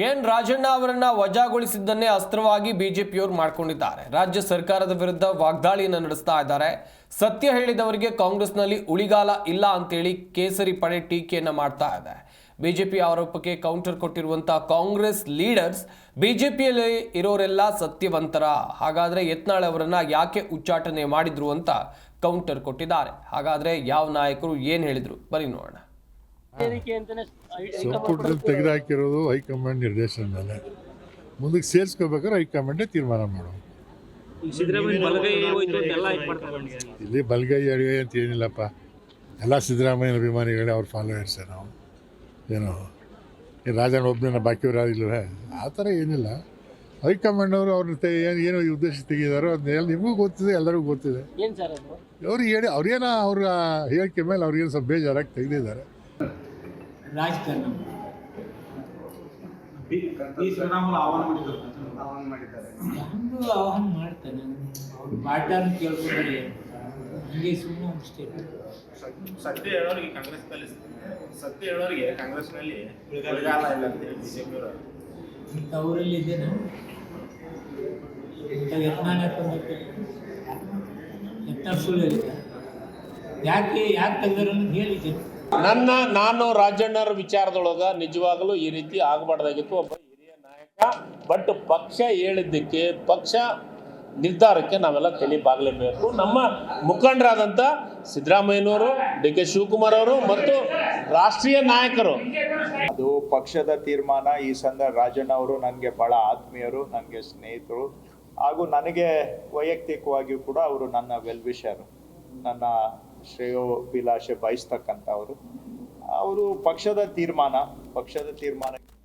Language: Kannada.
ಕೆಎನ್ ರಾಜಣ್ಣ ಅವರನ್ನ ವಜಾಗೊಳಿಸಿದ್ದನ್ನೇ ಅಸ್ತ್ರವಾಗಿ ಬಿಜೆಪಿಯವರು ಮಾಡ್ಕೊಂಡಿದ್ದಾರೆ. ರಾಜ್ಯ ಸರ್ಕಾರದ ವಿರುದ್ಧ ವಾಗ್ದಾಳಿಯನ್ನು ನಡೆಸ್ತಾ ಇದ್ದಾರೆ. ಸತ್ಯ ಹೇಳಿದವರಿಗೆ ಕಾಂಗ್ರೆಸ್ನಲ್ಲಿ ಉಳಿಗಾಲ ಇಲ್ಲ ಅಂತೇಳಿ ಕೇಸರಿ ಪಡೆ ಟೀಕೆಯನ್ನು ಮಾಡ್ತಾ ಇದೆ. ಬಿಜೆಪಿ ಆರೋಪಕ್ಕೆ ಕೌಂಟರ್ ಕೊಟ್ಟಿರುವಂತಹ ಕಾಂಗ್ರೆಸ್ ಲೀಡರ್ಸ್ ಬಿಜೆಪಿಯಲ್ಲಿ ಇರೋರೆಲ್ಲ ಸತ್ಯವಂತರ. ಹಾಗಾದ್ರೆ ಯತ್ನಾಳ್ ಅವರನ್ನ ಯಾಕೆ ಉಚ್ಚಾಟನೆ ಮಾಡಿದ್ರು ಅಂತ ಕೌಂಟರ್ ಕೊಟ್ಟಿದ್ದಾರೆ. ಹಾಗಾದ್ರೆ ಯಾವ ನಾಯಕರು ಏನು ಹೇಳಿದ್ರು? ಬರೀ ನೋಡೋಣ. ಸಂಪುಟದಲ್ಲಿ ತೆಗೆದುಹಾಕಿರೋದು ಹೈಕಮಾಂಡ್ ನಿರ್ದೇಶನ ಮೇಲೆ ಮುಂದಕ್ಕೆ ಸೇರಿಸ್ಕೋಬೇಕಾದ್ರೆ ಹೈಕಮಾಂಡೇ ತೀರ್ಮಾನ ಮಾಡೋದು. ಸಿದ್ದರಾಮಯ್ಯ ಇಲ್ಲಿ ಬಲಗೈ ಅಡಿಗೆ ಅಂತ ಏನಿಲ್ಲಪ್ಪ. ಎಲ್ಲ ಸಿದ್ದರಾಮಯ್ಯನ ಅಭಿಮಾನಿಗಳೇ ಅವ್ರ ಫಾಲೋವರ್ಸ್ ನಾವು. ಏನು ಈ ರಾಜನ ಒಬ್ಬನ ಬಾಕಿಯವ್ರು ಯಾರಿಲ್ವೇ ಆ ಥರ ಏನಿಲ್ಲ. ಹೈಕಮಾಂಡ್ ಅವರು ಅವ್ರನ್ನ ತೆ ಏನು ಏನು ಈ ಉದ್ದೇಶ ತೆಗೆದಾರೋ ಅದನ್ನ ನಿಮಗೂ ಗೊತ್ತಿದೆ ಎಲ್ಲರಿಗೂ ಗೊತ್ತಿದೆ. ಅವ್ರಿಗೆ ಸರ್ ಅದು? ಅವ್ರು ಹೇಳಿ ಅವ್ರೇನೋ ಅವ್ರ ಹೇಳಿಕೆ ಮೇಲೆ ಅವ್ರಿಗೇನು ಸ್ವಲ್ಪ ಬೇಜಾರಾಗಿ ತೆಗೆದಿದ್ದಾರೆ. ರಾಜಕಾರಣ. ಯಾರು ಆಹ್ವಾನ ಮಾಡ್ತಾನೆ. ಅವ್ರು ಪಾಠನ ಕೇಳ್ಕೊಂಡ್ರೆ ಹಂಗೆ ಸುಮ್ಮನೆ ಒಂದು ಸ್ಟೇಟ್ಮೆಂಟ್ ಸತ್ಯ ಹೇಳೋರಿಗೆ ಕಾಂಗ್ರೆಸ್ನಲ್ಲಿ ಸತ್ಯ ಹೇಳೋರಿಗೆ ಕಾಂಗ್ರೆಸ್ನಲ್ಲಿ ಉಳಿಗಾಲ ಇಲ್ಲ ಅಂತ ಹೇಳಿ ಬಿಜೆಪಿಯವರು ಇಂಥ ಊರಲ್ಲಿ ಇದೇನ? ಇಂಥ ಯತ್ನಾನ ಯತ್ನ ಸುಳ್ಳು ಹೇಳಿದ ಯಾಕೆ ಯಾಕೆ ತೆಗ್ದಾರ ಅಂತ ನನ್ನ, ನಾನು ರಾಜಣ್ಣರ ವಿಚಾರದೊಳಗ ನಿಜವಾಗಲೂ ಈ ರೀತಿ ಆಗಬಾರ್ದಾಗಿತ್ತು. ಒಬ್ಬ ಹಿರಿಯ ನಾಯಕ, ಬಟ್ ಪಕ್ಷ ಹೇಳಿದ್ದಕ್ಕೆ, ಪಕ್ಷ ನಿರ್ಧಾರಕ್ಕೆ ನಾವೆಲ್ಲ ತಲೆ ಬಾಗಲೇಬೇಕು ನಮ್ಮ ಮುಖಂಡರಾದಂಥ ಸಿದ್ದರಾಮಯ್ಯನವರು, ಡಿ ಕೆ ಶಿವಕುಮಾರ್ ಅವರು ಮತ್ತು ರಾಷ್ಟ್ರೀಯ ನಾಯಕರು. ಅದು ಪಕ್ಷದ ತೀರ್ಮಾನ. ಈ ಸಂದರ್ಭ ರಾಜಣ್ಣ ಅವರು ನನಗೆ ಬಹಳ ಆತ್ಮೀಯರು ನನಗೆ ಸ್ನೇಹಿತರು. ಹಾಗೂ ನನಗೆ ವೈಯಕ್ತಿಕವಾಗಿಯೂ ಕೂಡ ಅವರು ನನ್ನ ವೆಲ್ ವಿಷರ್ ನನ್ನ ಶ್ರೇಯೋಭಿಲಾಷೆ ಬಯಸ್ತಕ್ಕಂಥವರು. ಅವರು ಪಕ್ಷದ ತೀರ್ಮಾನ ಪಕ್ಷದ ತೀರ್ಮಾನಕ್ಕೆ